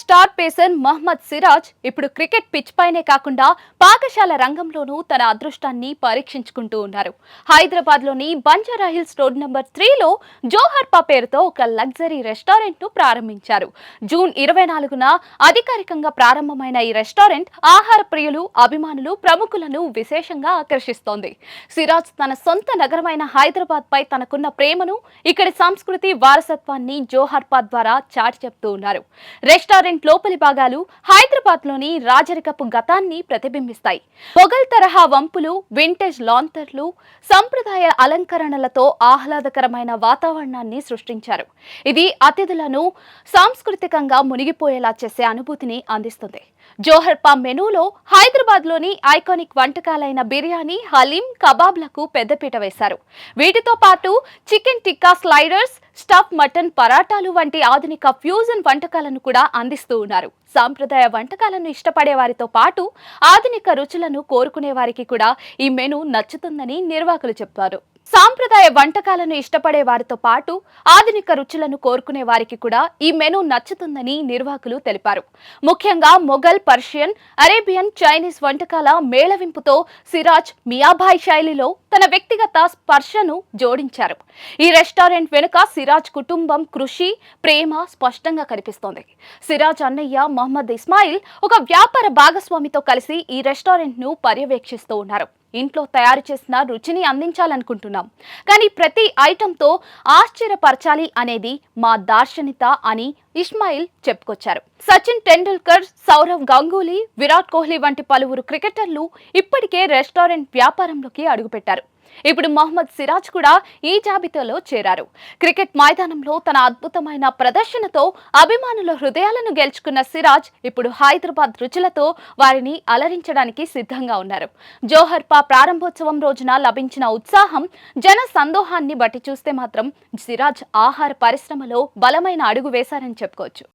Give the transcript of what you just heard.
Star pacer Mohammad Siraj ఇప్పుడు cricket pitch పైనే కాకుండా పాకశాల రంగంలోనూ తన అదృష్టాన్ని పరీక్షించుకుంటూ ఉన్నారు. హైదరాబాద్లోని బంజారా హిల్స్ రోడ్ నెంబర్ త్రీలో జోహర్పా పేరుతో ఒక లగ్జరీ రెస్టారెంట్ను ప్రారంభించారు. జూన్ ఇరవై నాలుగున అధికారికంగా ప్రారంభమైన ఈ రెస్టారెంట్ ఆహార ప్రియులు అభిమానులు ప్రముఖులను విశేషంగా ఆకర్షిస్తోంది. సిరాజ్ తన సొంత నగరమైన హైదరాబాద్ పై తనకున్న ప్రేమను ఇక్కడి సంస్కృతి వారసత్వాన్ని జోహర్పా ద్వారా చాటి చెప్తూ ఉన్నారు. రెస్టారెంట్ లోపలి భాగాలు హైదరాబాద్లోని రాజరికపు గతాన్ని ప్రతిబింబిస్తాయి. పొగల్ తరహా వంపులు వింటేజ్ లాంతర్లు సంప్రదాయ అలంకరణలతో ఆహ్లాదకరమైన వాతావరణాన్ని సృష్టించారు. ఇది అతిథులను సాంస్కృతికంగా మునిగిపోయేలా చేసే అనుభూతిని అందిస్తుంది. జోహర్పా మెనూలో హైదరాబాద్లోని ఐకానిక్ వంటకాలైన బిర్యానీ హలీం కబాబ్లకు పెద్దపీట వేశారు. వీటితో పాటు chicken tikka sliders stuff mutton పరాటాలు వంటి ఆధునిక ఫ్యూజన్ వంటకాలను కూడా అందిస్తూ ఉన్నారు. సాంప్రదాయ వంటకాలను ఇష్టపడే వారితో పాటు ఆధునిక రుచులను కోరుకునే వారికి కూడా ఈ మెను నచ్చుతుందని నిర్వాహకులు చెప్పారు. సాంప్రదాయ వంటకాలను ఇష్టపడే వారితో పాటు ఆధునిక రుచులను కోరుకునే వారికి కూడా ఈ మెనూ నచ్చుతుందని నిర్వాహకులు తెలిపారు. ముఖ్యంగా మొఘల్ పర్షియన్ అరేబియన్ చైనీస్ వంటకాల మేళవింపుతో సిరాజ్ మియాభాయ్ శైలిలో తన వ్యక్తిగత స్పర్శను జోడించారు. ఈ రెస్టారెంట్ వెనుక సిరాజ్ కుటుంబం కృషి ప్రేమ స్పష్టంగా కనిపిస్తోంది. సిరాజ్ అన్నయ్య మహమ్మద్ ఇస్మాయిల్ ఒక వ్యాపార భాగస్వామితో కలిసి ఈ రెస్టారెంట్ను పర్యవేక్షిస్తూ ఉన్నారు. ఇంట్లో తయారు చేసిన రుచిని అందించాలనుకుంటున్నారు. అనుకుంటున్నాం కానీ ప్రతి ఐటెంతో ఆశ్చర్యపరచాలి అనేది మా దార్శనిత అని ఇస్మాయిల్ చెప్పుకొచ్చారు. సచిన్ టెండూల్కర్ సౌరవ్ గంగూలీ విరాట్ కోహ్లీ వంటి పలువురు క్రికెటర్లు ఇప్పటికే రెస్టారెంట్ వ్యాపారంలోకి అడుగుపెట్టారు. ఇప్పుడు మహమ్మద్ సిరాజ్ కూడా ఈ జాబితాలో చేరారు. క్రికెట్ మైదానంలో తన అద్భుతమైన ప్రదర్శనతో అభిమానుల హృదయాలను గెలుచుకున్న సిరాజ్ ఇప్పుడు హైదరాబాద్ రుచులతో వారిని అలరించడానికి సిద్ధంగా ఉన్నారు. జోహర్పా ప్రారంభోత్సవం రోజున లభించిన ఉత్సాహం జన సందోహాన్ని బట్టి చూస్తే మాత్రం సిరాజ్ ఆహార పరిశ్రమలో బలమైన అడుగు వేశారని చెప్పుకోవచ్చు.